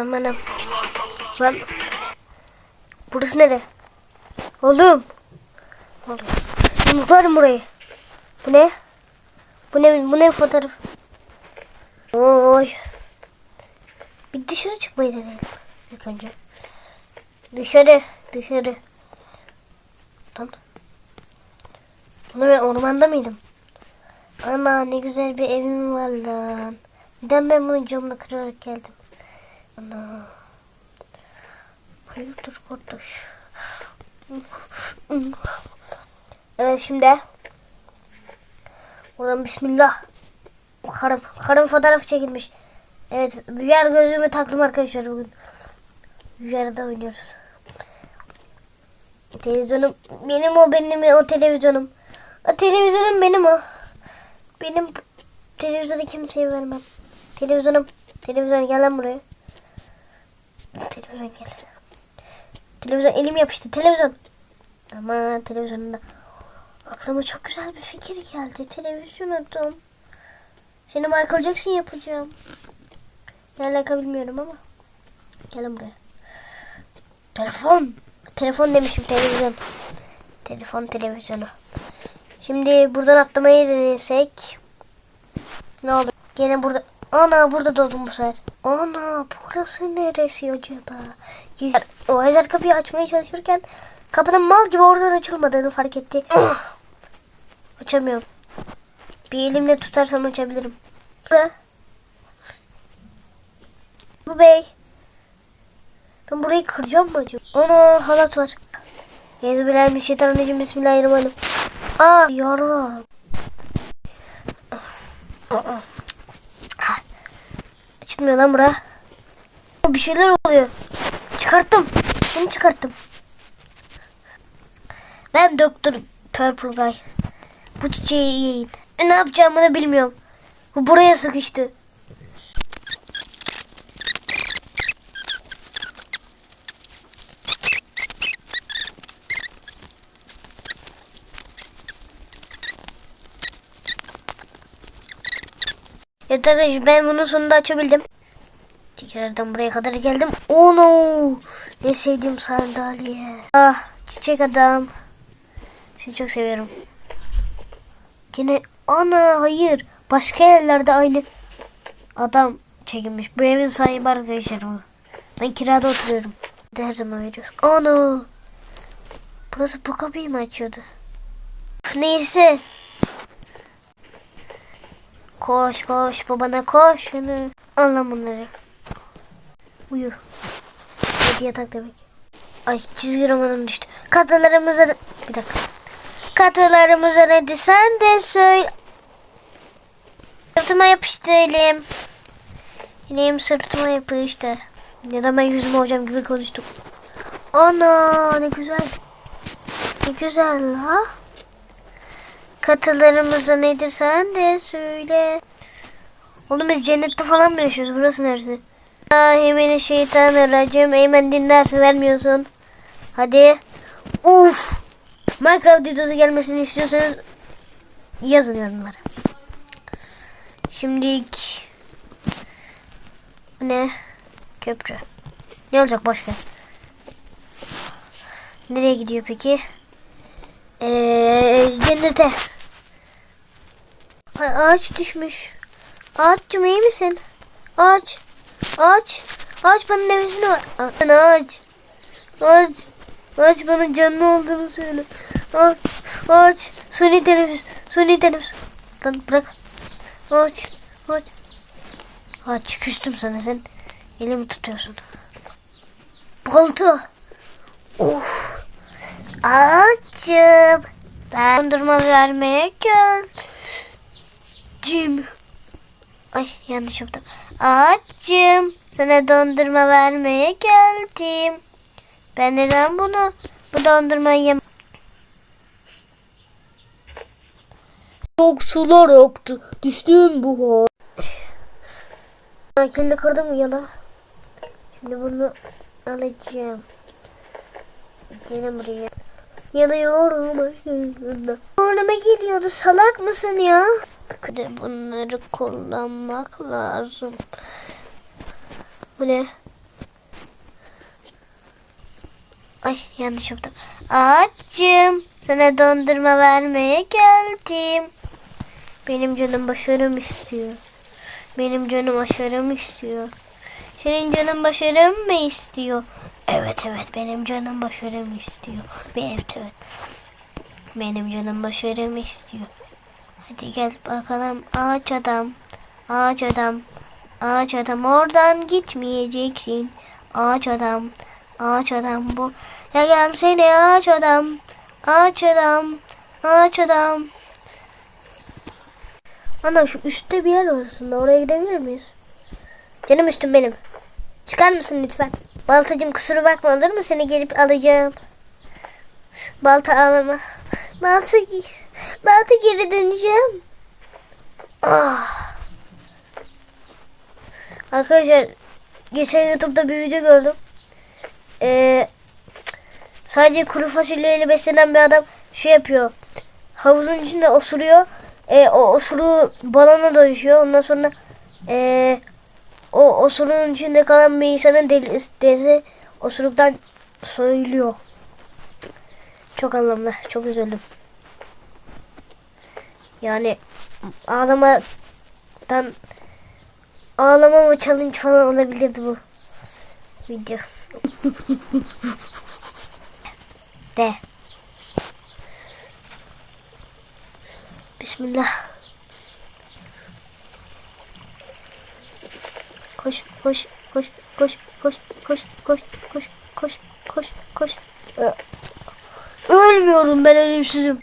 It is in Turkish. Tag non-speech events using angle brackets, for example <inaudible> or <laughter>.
Amanım. Lan. Burası nere? Oğlum. Oğlum. Yumruklarım burayı. Bu ne? Bu ne? Bu ne fotoğraf? Oy. Bir dışarı çıkmayı deneyelim. İlk önce. Dışarı. Dışarı. Lan. Bunu ben ormanda mıydım? Ana ne güzel bir evim var lan. Neden ben bunun camını kırarak geldim? Ana. Hayırdır kardeş? Evet şimdi. Oradan bismillah. Karım, karım fotoğraf çekilmiş. Evet, VR gözlüğümü taktım arkadaşlar bugün. VR'da oynuyoruz. Televizyonum benim o benim o televizyonum. O televizyonum benim o. Benim televizyonu kimseye vermem. Televizyonum. Televizyon gel lan buraya. Televizyon gel. Televizyon elim yapıştı. Televizyon. Ama televizyonunda. Aklıma çok güzel bir fikir geldi. Televizyon adam. Seni Michael Jackson yapacağım. Ne alaka bilmiyorum ama. Gelin buraya. Telefon. Telefon demişim televizyon. Telefon televizyonu. Şimdi buradan atlamayı denesek. Ne olur? Gene burada. Ana burada doldum bu sefer. Ana burası neresi acaba? Gizler. O Ezer kapıyı açmaya çalışırken kapının mal gibi oradan açılmadığını fark etti. <coughs> Açamıyorum. Bir elimle tutarsam açabilirim. Bu bey. Ben burayı kıracağım mı acaba? Ana halat var. Euzubillahimineşşeytanirracim. Bismillahirrahmanirrahim. Aa yara. Açılmıyor lan bura. Bir şeyler oluyor. Çıkarttım. Bunu çıkarttım. Ben Doktor Purple Guy. Bu çiçeği yiyin. E, ne yapacağımı da bilmiyorum. Bu buraya sıkıştı. Arkadaşlar ben bunun sonunda açabildim. Tekrardan buraya kadar geldim. Oh no! Ne sevdiğim sandalye. Ah çiçek adam. Sizi çok seviyorum. Yine ana hayır. Başka yerlerde aynı adam çekilmiş. Bu evin sahibi arkadaşlar bu. Ben kirada oturuyorum. Her zaman veriyoruz. Ana! Burası bu kapıyı mı açıyordu? Neyse. Koş koş babana koş. Lan bunları. Uyu. Hadi yatak demek. Ay çizgi romanım düştü. Katılarımıza... Bir dakika. Katılarımıza ne sen de söyle. Sırtıma yapıştı elim. Elim sırtıma yapıştı. Ya da ben yüzüme hocam gibi konuştum. Ana ne güzel. Ne güzel la. Katılarımıza nedir sen de söyle. Oğlum biz cennette falan mı yaşıyoruz? Burası neresi? Ahimine şeytanirracim. Eymen dinlerse vermiyorsun. Hadi. Uf. Minecraft videosu gelmesini istiyorsanız yazın yorumlara. Şimdilik bu ne? Köprü. Ne olacak başka? Nereye gidiyor peki? Ee, cennete. Ay, ağaç düşmüş. Ağaçcığım iyi misin? Ağaç. Ağaç. Ağaç bana nefesini ver. Aa, Ağaç. Ağaç. Ağaç bana canlı olduğunu söyle. Ağaç. Ağaç. Suni teneffüs. Suni teneffüs. Lan bırak. Ağaç. Ağaç. Ağaç küstüm sana sen. Elimi tutuyorsun. Balta. Of. Ağacım. Ben dondurma vermeye geldim. Ay yanlış yaptım. Ağacım. Sana dondurma vermeye geldim. Ben neden bunu bu dondurmayı yem Çok sular aktı. Düştüm bu hal. Kendi kırdım yala? Şimdi bunu alacağım. Gelin buraya. Yanıyorum aşkında. Burnuma geliyordu salak mısın ya? de bunları kullanmak lazım. Bu ne? Ay yanlış yaptım. Ağaçcığım sana dondurma vermeye geldim. Benim canım başarım istiyor. Benim canım başarım istiyor. Senin canın başarım mı istiyor? Evet evet benim canım başarım istiyor. Evet evet. Benim canım başarım istiyor. Hadi gel bakalım ağaç adam. Ağaç adam. Ağaç adam oradan gitmeyeceksin. Ağaç adam. Ağaç adam bu. Ya gel seni ağaç adam. Ağaç adam. Ağaç adam. Ana şu üstte bir yer var aslında. Oraya gidebilir miyiz? Canım üstüm benim. Çıkar mısın lütfen? Baltacığım kusura bakma olur mu? Seni gelip alacağım. Balta ağlama. Balta, gi- balta geri döneceğim. Ah. Arkadaşlar geçen YouTube'da bir video gördüm. Ee, sadece kuru fasulyeyle beslenen bir adam şey yapıyor. Havuzun içinde osuruyor. Ee, o osuruğu balona dönüşüyor. Ondan sonra ee, o osuruğun içinde kalan bir insanın deli- derisi osuruktan soyuluyor. Çok anlamlı. Çok üzüldüm. Yani ağlamadan ağlamama challenge falan olabilirdi bu video. De. Bismillah. Koş, koş, koş, koş, koş, koş, koş, koş, koş, koş, koş. Ölmüyorum ben ölümsüzüm.